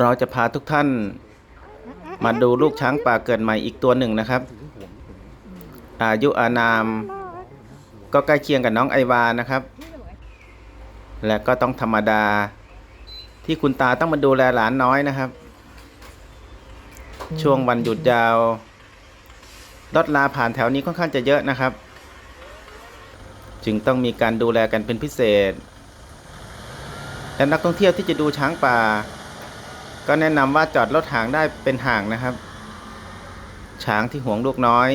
เราจะพาทุกท่านมาดูลูกช้างป่าเกิดใหม่อีกตัวหนึ่งนะครับ อายุอานาม ก็ใกล้เคียงกับน้องไอวานะครับ และก็ต้องธรรมดาที่คุณตาต้องมาดูแลหลานน้อยนะครับ ช่วงวันหยุดยาวรถลาผ่านแถวนี้ค่อนข้างจะเยอะนะครับ จึงต้องมีการดูแลกันเป็นพิเศษและนักท่องเที่ยวที่จะดูช้างป่า ก็แนะนำว่าจอดรถห่างได้เป็นห่างนะครับ ช้างที่ห่วงลูกน้อย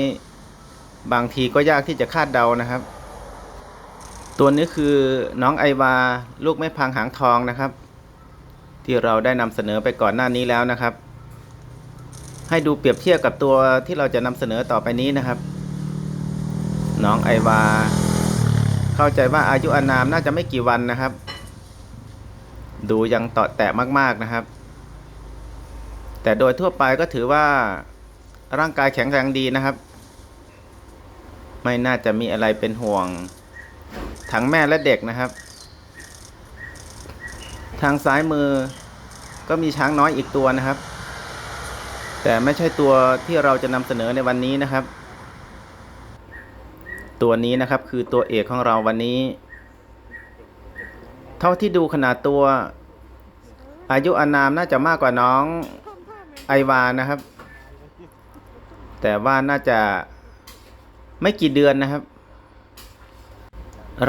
บางทีก็ยากที่จะคาดเดานะครับ ตัวนี้คือน้องไอวาลูกแม่พังหางทองนะครับ ที่เราได้นำเสนอไปก่อนหน้านี้แล้วนะครับ ให้ดูเปรียบเทียบกับตัวที่เราจะนำเสนอต่อไปนี้นะครับ น้องไอวา เข้าใจว่าอายุอานามน่าจะไม่กี่วันนะครับ ดูยังตาะแตะมากๆนะครับ แต่โดยทั่วไปก็ถือว่าร่างกายแข็งแรงดีนะครับ ไม่น่าจะมีอะไรเป็นห่วง ทั้งแม่และเด็กนะครับ ทางซ้ายมือก็มีช้างน้อยอีกตัวนะครับ แต่ไม่ใช่ตัวที่เราจะนำเสนอในวันนี้นะครับ ตัวนี้นะครับคือตัวเอกของเราวันนี้ เท่าที่ดูขนาดตัว อายุอานามน่าจะมากกว่าน้อง ไอวานะครับ แต่ว่าน่าจะไม่กี่เดือนนะครับ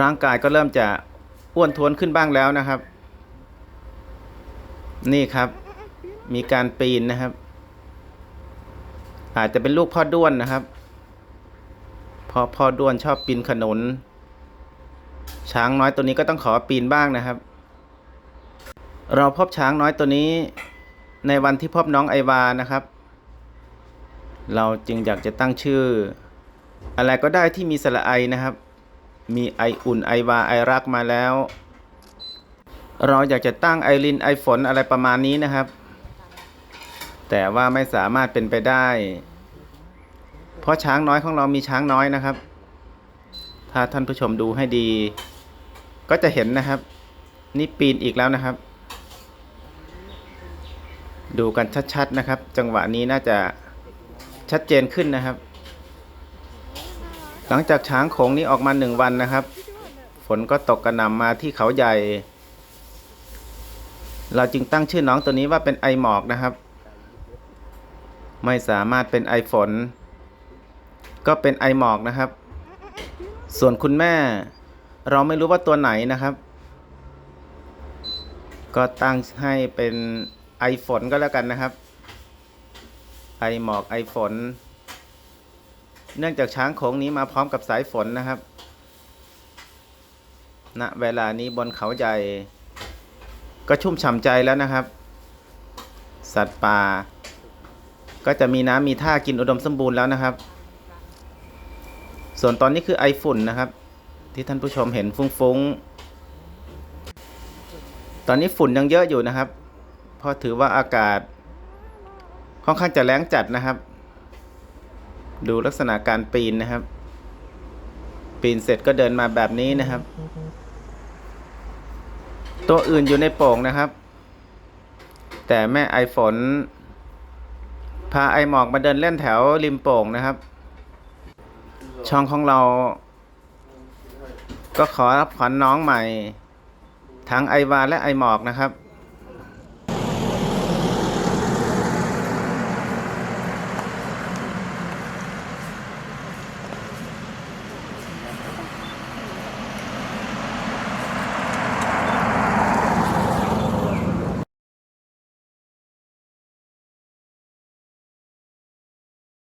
ร่างกายก็เริ่มจะอ้วนท้วนขึ้นบ้างแล้วนะครับ นี่ครับ มีการปีนนะครับ อาจจะเป็นลูกพ่อด้วนนะครับเพอพ่อด้วนชอบปีนขนุน ช้างน้อยตัวนี้ก็ต้องขอปีนบ้างนะครับ เราพบช้างน้อยตัวนี้ ในวันที่พบน้องไอวานะครับ เราจึงอยากจะตั้งชื่อ อะไรก็ได้ที่มีสระไอนะครับ มีไออุ่นไอวาไอรักมาแล้ว เราอยากจะตั้งไอรินไอฝนอะไรประมาณนี้นะครับ แต่ว่าไม่สามารถเป็นไปได้ เพราะช้างน้อยของเรามีช้างน้อยนะครับ ถ้าท่านผู้ชมดูให้ดี ก็จะเห็นนะครับ นี่ปีนอีกแล้วนะครับ ดูกันชัดๆนะครับ จังหวะนี้น่าจะชัดเจนขึ้นนะครับ หลังจากช้างโขงนี้ออกมาหนึ่งวันนะครับ ฝนก็ตกกระหน่ำมาที่เขาใหญ่ เราจึงตั้งชื่อน้องตัวนี้ว่าเป็นไอหมอกนะครับ ไม่สามารถเป็นไอฝน ก็เป็นไอหมอกนะครับ ส่วนคุณแม่ เราไม่รู้ว่าตัวไหนนะครับ ก็ตั้งให้เป็น ไอฝนก็แล้วกันนะครับ ไอหมอกไอฝน เนื่องจากช้างโขงนี้มาพร้อมกับสายฝนนะครับณเวลานี้บนเขาใหญ่ก็ชุ่มฉ่ำใจแล้วนะครับ สัตว์ป่า ก็จะมีน้ำมีท่ากินอุดมสมบูรณ์แล้วนะครับ ส่วนตอนนี้คือไอฝุ่นนะครับ ที่ท่านผู้ชมเห็นฟุ้งๆ ตอนนี้ฝุ่นยังเยอะอยู่นะครับ เพราะถือว่าอากาศ ค่อนข้างจะแรงจัดนะครับ ดูลักษณะการปีนนะครับ ปีนเสร็จก็เดินมาแบบนี้นะครับ ตัวอื่นอยู่ในโป่งนะครับ แต่แม่ไอฝน พาไอหมอกมาเดินเล่นแถวริมโป่งนะครับ ช่องของเรา ก็ขอรับขวัญน้องใหม่ทั้งไอวาและไอหมอกนะครับ